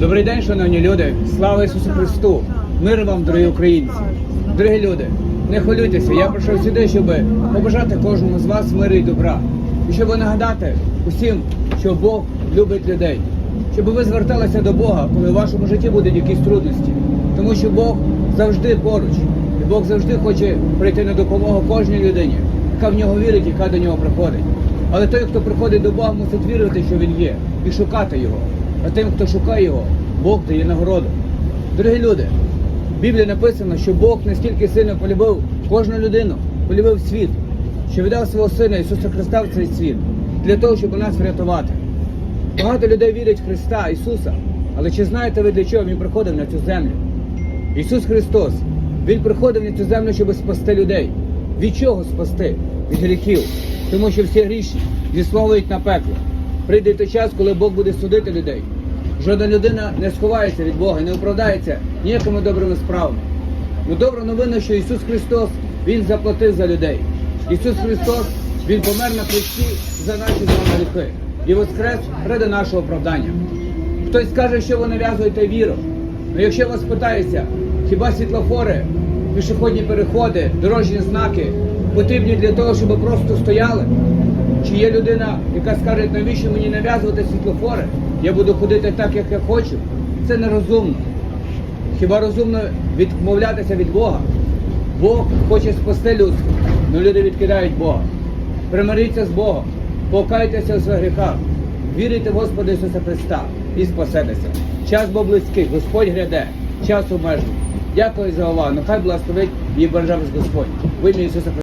Добрий день, шановні люди! Слава Ісусу Христу! Мир вам, дорогі українці! Дорогі люди, не хвилюйтеся, я прийшов сюди, щоб побажати кожному з вас миру і добра. І щоб нагадати усім, що Бог любить людей. Щоб ви зверталися до Бога, коли в вашому житті будуть якісь трудності. Тому що Бог завжди поруч. І Бог завжди хоче прийти на допомогу кожній людині, яка в нього вірить, яка до нього приходить. Але той, хто приходить до Бога, мусить вірити, що він є, і шукати його. А тим, хто шукає його, Бог дає нагороду. Дорогі люди, в Біблії написано, що Бог настільки сильно полюбив кожну людину, полюбив світ, що віддав свого Сина Ісуса Христа в цей світ для того, щоб нас врятувати. Багато людей вірять в Христа, Ісуса, але чи знаєте ви, для чого Він приходив на цю землю? Ісус Христос, Він приходив на цю землю, щоб спасти людей. Від чого спасти? Від гріхів. Тому що всі гріші зісловують на пекло. Прийде той час, коли Бог буде судити людей. Жодна людина не сховається від Бога, не оправдається ніякими добрими справами. Ну добра новина, що Ісус Христос Він заплатив за людей. Ісус Христос Він помер на хресті за наші вами гріхи і воскрес ради нашого оправдання. Хтось скаже, що ви нав'язуєте віру. Ну якщо вас питається, хіба світлофори, пішохідні переходи, дорожні знаки потрібні для того, щоб просто стояли? Чи є людина, яка скаже, навіщо мені нав'язувати світлофори? Я буду ходити так, як я хочу. Це нерозумно. Хіба розумно відмовлятися від Бога? Бог хоче спасти людство, але люди відкидають Бога. Примиріться з Богом, покайтеся у своїх гріхах, вірите в Господа Ісуса Христа і спасетеся. Час був близький, Господь гряде, час обмежений. Дякую за увагу. Нехай благословить її бажав Господь. В Ісуса Христа.